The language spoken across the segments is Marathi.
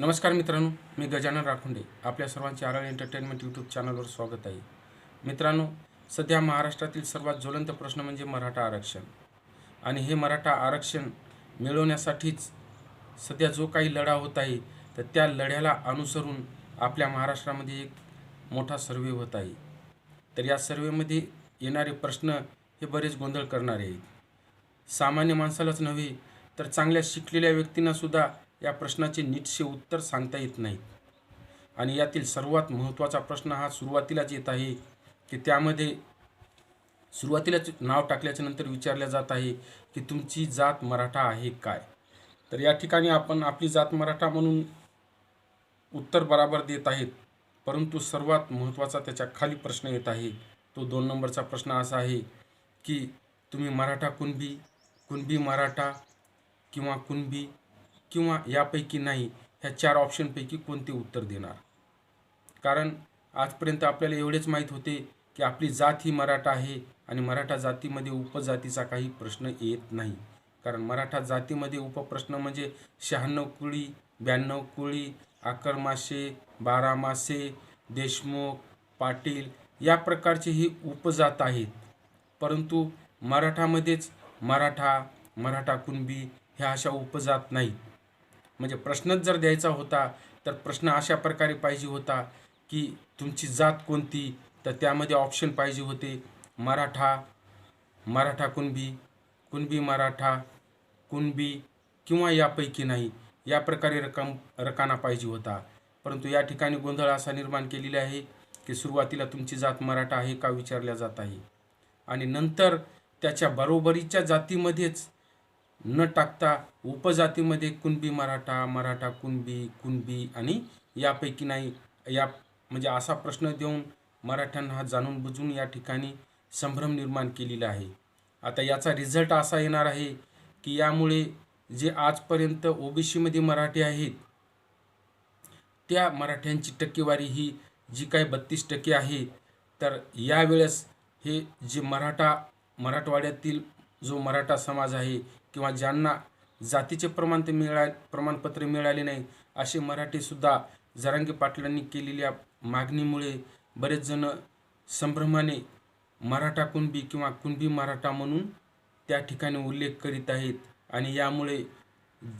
नमस्कार मित्रांनो मी गजानन राखुंडे. आपल्या सर्वांचे आरळ एंटरटेनमेंट यूट्यूब चॅनलवर स्वागत आहे. मित्रांनो सध्या महाराष्ट्रातील सर्वात ज्वलंत प्रश्न म्हणजे मराठा आरक्षण. आणि हे मराठा आरक्षण मिळवण्यासाठीच सध्या जो काही लढा होत आहे तर त्या लढ्याला अनुसरून आपल्या महाराष्ट्रामध्ये एक मोठा सर्वे होत आहे. तर या सर्वेमध्ये येणारे प्रश्न हे बरेच गोंधळ करणारे आहेत. सामान्य माणसालाच नव्हे तर चांगल्या शिकलेल्या व्यक्तींना सुद्धा या प्रश्नाचे नीटसे उत्तर सांगता येत नाहीत. आणि यातील सर्वात महत्त्वाचा प्रश्न हा सुरुवातीलाच येत आहे की त्यामध्ये सुरुवातीलाच नाव टाकल्याच्या नंतर विचारल्या जात आहे की तुमची जात मराठा आहे काय? तर या ठिकाणी आपण आपली जात मराठा म्हणून उत्तर बराबर देत आहेत. परंतु सर्वात महत्त्वाचा त्याच्याखाली प्रश्न येत आहे. तो दोन नंबरचा प्रश्न असा आहे की तुम्ही मराठा कुणबी? कुणबी मराठा किंवा कुणबी किंवा यापैकी नाही ह्या चार ऑप्शनपैकी कोणते उत्तर देणार? कारण आजपर्यंत आपल्याला एवढेच माहीत होते की आपली जात ही मराठा आहे आणि मराठा जातीमध्ये उपजातीचा काही प्रश्न येत नाही. कारण मराठा जातीमध्ये उपप्रश्न म्हणजे शहाण्णव कुळी ब्याण्णव कुळी आकर मासे बारा मासे देशमुख पाटील या प्रकारचे ही उपजात आहेत. परंतु मराठामध्येच मराठा मराठा कुणबी ह्या अशा उपजात नाहीत. म्हणजे प्रश्नच जर द्यायचा होता तर प्रश्न अशा प्रकारे पाहिजे होता की तुमची जात कोणती? तर त्यामध्ये ऑप्शन पाहिजे होते. मराठा मराठा कुणबी कुणबी मराठा कुणबी किंवा यापैकी नाही. या प्रकारे रकम रकाना पाहिजे होता. परंतु या ठिकाणी गोंधळ असा निर्माण केलेला आहे की सुरुवातीला तुमची जात मराठा आहे का विचारल्या जात आहे. आणि नंतर त्याच्या बरोबरीच्या जातीमध्येच न टाकता उपजातीमध्ये कुणबी मराठा मराठा कुणबी कुणबी आणि यापैकी नाही. या म्हणजे असा प्रश्न देऊन मराठ्यांना हा जाणून बुजून या ठिकाणी संभ्रम निर्माण केलेला आहे. आता याचा रिझल्ट असा येणार आहे की यामुळे जे आजपर्यंत ओबीसीमध्ये मराठी आहेत त्या मराठ्यांची टक्केवारी ही जी काय बत्तीस टक्के आहे तर यावेळेस हे जे मराठा मराठवाड्यातील जो मराठा समाज आहे किंवा ज्यांना जातीचे प्रमाण ते मिळा प्रमाणपत्र मिळाले नाही असे मराठीसुद्धा जरांगे पाटलांनी केलेल्या मागणीमुळे बरेच जण संभ्रमाने मराठा कुणबी किंवा कुणबी मराठा म्हणून त्या ठिकाणी उल्लेख करीत आहेत. आणि यामुळे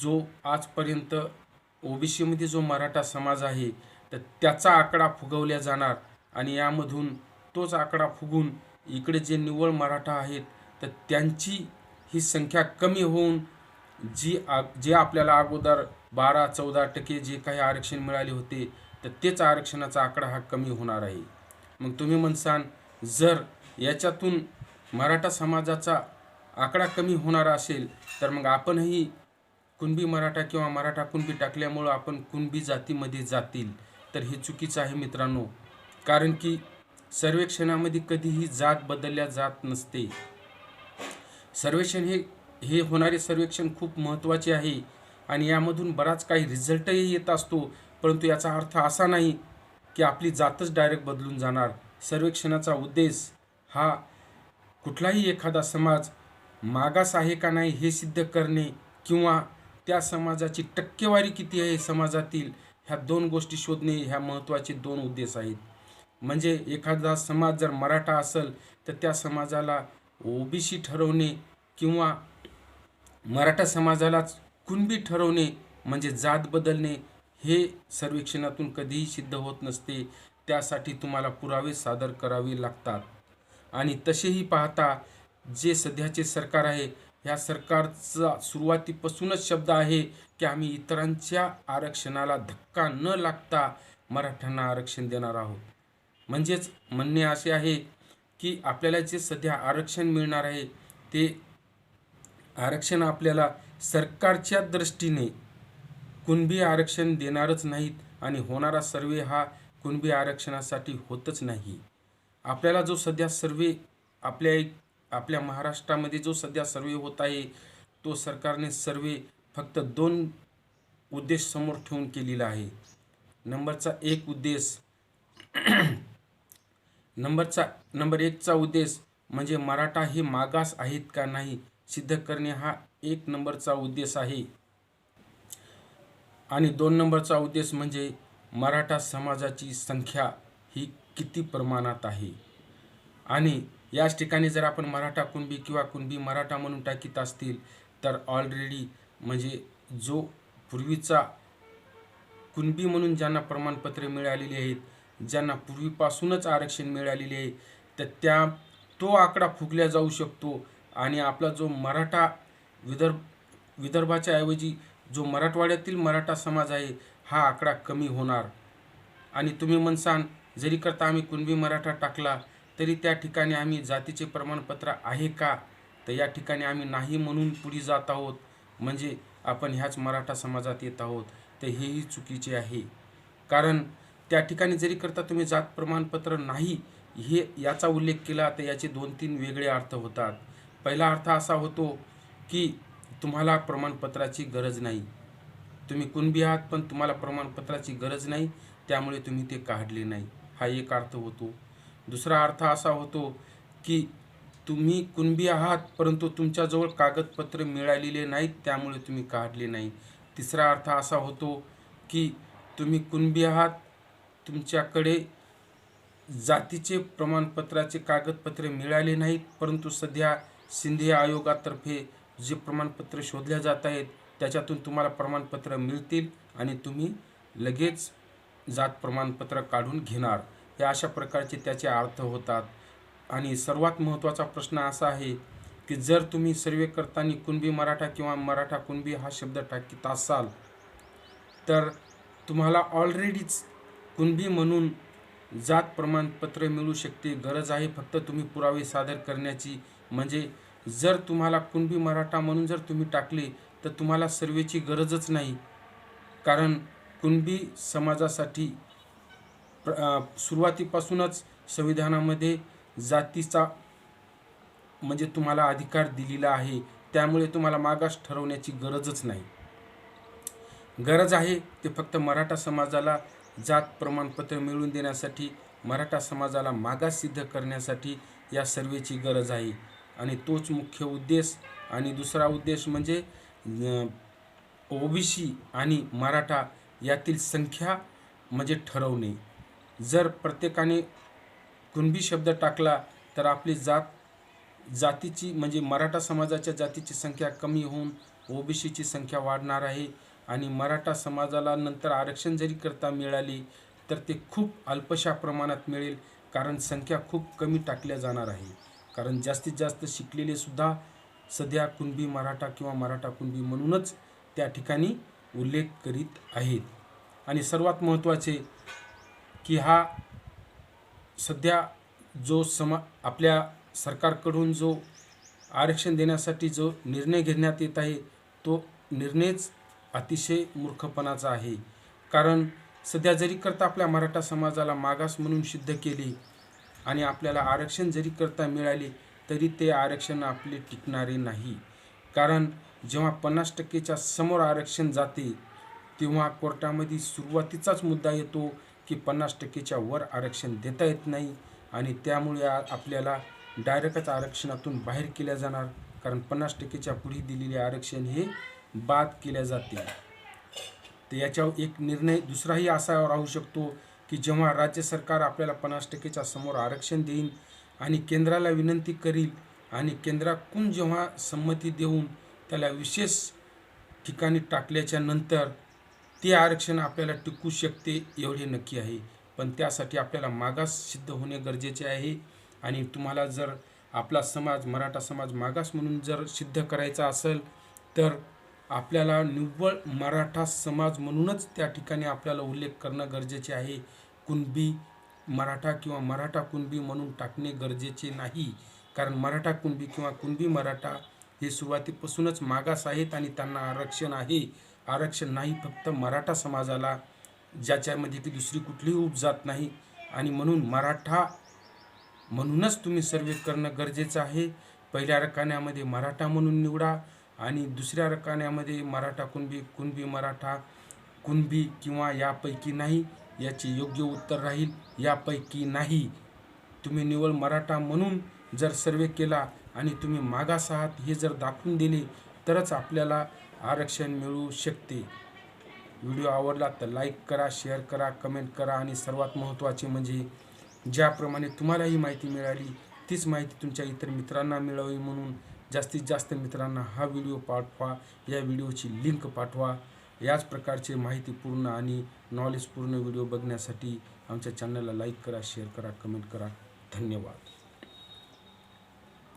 जो आजपर्यंत ओबीसीमध्ये जो मराठा समाज आहे तर त्याचा आकडा फुगवल्या जाणार. आणि यामधून तोच आकडा फुगून इकडे जे निव्वळ मराठा आहेत तर त्यांची ही संख्या कमी होऊन जी आ जे आपल्याला अगोदर बारा चौदा टक्के जे काही आरक्षण मिळाले होते तर तेच आरक्षणाचा आकडा हा कमी होणार आहे. मग तुम्ही म्हणसान जर याच्यातून मराठा समाजाचा आकडा कमी होणारा असेल तर मग आपणही कुणबी मराठा किंवा मराठा कुणबी टाकल्यामुळं आपण कुणबी जातीमध्ये जातील. तर हे चुकीचं आहे मित्रांनो. कारण की सर्वेक्षणामध्ये कधीही जात बदलल्या जात नसते. सर्वेक्षण हे हे होणारे सर्वेक्षण खूप महत्त्वाचे आहे आणि यामधून बराच काही रिझल्टही येत असतो परंतु याचा अर्थ असा नाही की आपली जातच डायरेक्ट बदलून जाणार. सर्वेक्षणाचा उद्देश हा कुठलाही एखादा समाज मागास आहे का नाही हे सिद्ध करणे किंवा त्या समाजाची टक्केवारी किती आहे समाजातील ह्या दोन गोष्टी शोधणे ह्या महत्त्वाचे दोन उद्देश आहेत. म्हणजे एखादा समाज जर मराठा असेल तर त्या समाजाला ओबीसी ठरवणे किंवा मराठा समाजालाच कुणबी ठरवणे म्हणजे जात बदलणे हे सर्वेक्षणातून कधीही सिद्ध होत नसते. त्यासाठी तुम्हाला पुरावे सादर करावे लागतात. आणि तसेही पाहता जे सध्याचे सरकार आहे ह्या सरकारचा सुरुवातीपासूनच शब्द आहे की आम्ही इतरांच्या आरक्षणाला धक्का न लागता मराठ्यांना आरक्षण देणार आहोत. म्हणजेच म्हणणे असे आहे की आपल्याला जे सध्या आरक्षण मिळणार आहे ते आरक्षण आपल्याला सरकारच्या दृष्टीने कुणबी आरक्षण देणारच नाहीत आणि होणारा सर्वे हा कुणबी आरक्षणासाठी होतच नाही. आपल्याला जो सध्या सर्वे आपल्या एक आपल्या महाराष्ट्रामध्ये जो सध्या सर्वे होत आहे तो सरकारने सर्वे फक्त दोन उद्देश समोर ठेवून केलेला आहे. नंबरचा एक उद्देश नंबरचा नंबर एकचा उद्देश म्हणजे मराठा हे मागास आहेत का नाही सिद्ध करणे हा एक नंबरचा उद्देश आहे. आणि दोन नंबरचा उद्देश म्हणजे मराठा समाजाची संख्या ही किती प्रमाणात आहे. आणि याच ठिकाणी जर आपण मराठा कुणबी किंवा कुणबी मराठा म्हणून टाकीत असतील तर ऑलरेडी म्हणजे जो पूर्वीचा कुणबी म्हणून ज्यांना प्रमाणपत्रे मिळालेली आहेत ज्यांना पूर्वीपासूनच आरक्षण मिळालेले आहे तर त्या तो आकडा फुगल्या जाऊ शकतो. आणि आपला जो मराठा विदर्भ विदर्भाच्या ऐवजी जो मराठवाड्यातील मराठा समाज आहे हा आकडा कमी होणार. आणि तुम्ही म्हणसान जरी करता आम्ही कुणबी मराठा टाकला तरी त्या ठिकाणी आम्ही जातीचे प्रमाणपत्र आहे का? तर या ठिकाणी आम्ही नाही म्हणून पुढे जात आहोत. म्हणजे आपण ह्याच मराठा समाजात येत आहोत. तर हेही चुकीचे आहे. कारण त्या ठिकाणी जरी करता तुम्ही जात प्रमाणपत्र नाही हे याचा उल्लेख केला तर याचे दोन तीन वेगळे अर्थ होतात. पहिला अर्थ असा होतो की तुम्हाला प्रमाणपत्राची गरज नाही. तुम्ही कुणबी आहात पण तुम्हाला प्रमाणपत्राची गरज नाही त्यामुळे तुम्ही ते काढले नाही. हा एक अर्थ होतो. दुसरा अर्थ असा होतो की तुम्ही कुणबी आहात परंतु तुमच्याजवळ कागदपत्र मिळालेले नाहीत त्यामुळे तुम्ही काढले नाही. तिसरा अर्थ असा होतो की तुम्ही कुणबी आहात तुमच्याकडे जातीचे प्रमाणपत्राचे कागदपत्रे मिळाले नाहीत परंतु सध्या सिंधी आयोगातर्फे जे प्रमाणपत्र शोधल्या जात आहेत त्याच्यातून तुम्हाला प्रमाणपत्र मिळतील आणि तुम्ही लगेच जात प्रमाणपत्र काढून घेणार. या अशा प्रकारचे त्याचे अर्थ होतात. आणि सर्वात महत्त्वाचा प्रश्न असा आहे की जर तुम्ही सर्वे करताना कुणबी मराठा किंवा मराठा कुणबी हा शब्द टाकीत असाल तर तुम्हाला ऑलरेडीच कुणबी म्हणून जात प्रमाणपत्र मिळू शकते. गरज आहे फक्त तुम्ही पुरावे सादर करण्याची. म्हणजे जर तुम्हाला कुणबी मराठा म्हणून जर तुम्ही टाकले तर तुम्हाला सर्वेची गरजच नाही. कारण कुणबी समाजासाठी प्र सुरुवातीपासूनच संविधानामध्ये जातीचा म्हणजे तुम्हाला अधिकार दिलेला आहे. त्यामुळे तुम्हाला मागास ठरवण्याची गरजच नाही. गरज आहे ते फक्त मराठा समाजाला जात प्रमाणपत्र मिळवून देण्यासाठी मराठा समाजाला मागास सिद्ध करण्यासाठी या सर्वेची गरज आहे. आणि तोच मुख्य उद्देश आणि दुसरा उद्देश म्हणजे ओबीसी आणि मराठा यातील संख्या म्हणजे ठरवणे. जर प्रत्येकाने कुणबी शब्द टाकला तर आपली जात जातीची म्हणजे मराठा समाजाच्या जातीची संख्या कमी होऊन ओबीसीची संख्या वाढणार आहे. आणि मराठा समाजाला नंतर आरक्षण जरी करता मिळाली तर ते खूप अल्पशा प्रमाणात मिळेल कारण संख्या खूप कमी टाकल्या जाणार आहे. कारण जास्तीत जास्त शिकलेले सुद्धा सध्या कुणबी मराठा किंवा मराठा कुणबी म्हणूनच त्या ठिकाणी उल्लेख करीत आहेत. आणि सर्वात महत्त्वाचे की हा सध्या जो समा आपल्या सरकारकडून जो आरक्षण देण्यासाठी जो निर्णय घेण्यात येत आहे तो निर्णयच अतिशय मूर्खपणाचा आहे. कारण सध्या जरी करता आपल्या मराठा समाजाला मागास म्हणून सिद्ध केले आणि आपल्याला आरक्षण जरी करता मिळाले तरी ते आरक्षण आपले टिकणारे नाही. कारण जेव्हा पन्नास टक्केच्या समोर आरक्षण जाते तेव्हा कोर्टामध्ये सुरुवातीचाच मुद्दा येतो की पन्नास टक्केच्या वर आरक्षण देता येत नाही आणि त्यामुळे आपल्याला डायरेक्टच आरक्षणातून बाहेर केल्या जाणार. कारण पन्नास टक्केच्या पुढे दिलेले आरक्षण हे बाद केल्या जाते तर याच्यावर एक निर्णय दुसराही असा राहू शकतो की जेव्हा राज्य सरकार आपल्याला पन्नास टक्केच्या समोर आरक्षण देईन आणि केंद्राला विनंती करील आणि केंद्राकडून जेव्हा संमती देऊन त्याला विशेष ठिकाणी टाकल्याच्या नंतर ते आरक्षण आपल्याला टिकू शकते एवढे नक्की आहे. पण त्यासाठी आपल्याला मागास सिद्ध होणे गरजेचे आहे आणि तुम्हाला जर आपला समाज मराठा समाज मागास म्हणून जर सिद्ध करायचा असेल तर आपल्याला निव्वळ मराठा समाज म्हणूनच त्या ठिकाणी आपल्याला उल्लेख करणं गरजेचे आहे. कुणबी मराठा किंवा मराठा कुणबी म्हणून टाकणे गरजेचे नाही. कारण मराठा कुणबी किंवा कुणबी मराठा हे सुरुवातीपासूनच मागास आहेत आणि त्यांना आरक्षण आहे. आरक्षण नाही फक्त मराठा समाजाला ज्याच्यामध्ये की दुसरी कुठलीही उपजात नाही. आणि म्हणून मराठा म्हणूनच तुम्ही सर्वे करणं गरजेचं आहे. पहिल्या रकान्यामध्ये मराठा म्हणून निवडा. आणि दुसऱ्या रकान्यामध्ये मराठा कुणबी कुणबी मराठा कुणबी किंवा यापैकी नाही याचे योग्य उत्तर राहील. यापैकी नाही. तुम्ही निवळ मराठा म्हणून जर सर्वे केला आणि तुम्ही मागास आहात हे जर दाखवून दिले तरच आपल्याला आरक्षण मिळू शकते. व्हिडिओ आवडला तर लाईक करा शेअर करा कमेंट करा आणि सर्वात महत्त्वाचे म्हणजे ज्याप्रमाणे तुम्हाला ही माहिती मिळाली तीच माहिती तुमच्या इतर मित्रांना मिळावी म्हणून जास्तीत जास्त मित्रांना हा व्हिडिओ पाठवा या व्हिडिओची लिंक पाठवा. याच प्रकारचे माहितीपूर्ण आणि नॉलेजपूर्ण व्हिडिओ बघण्यासाठी आमच्या चॅनलला लाईक करा शेअर करा कमेंट करा. धन्यवाद.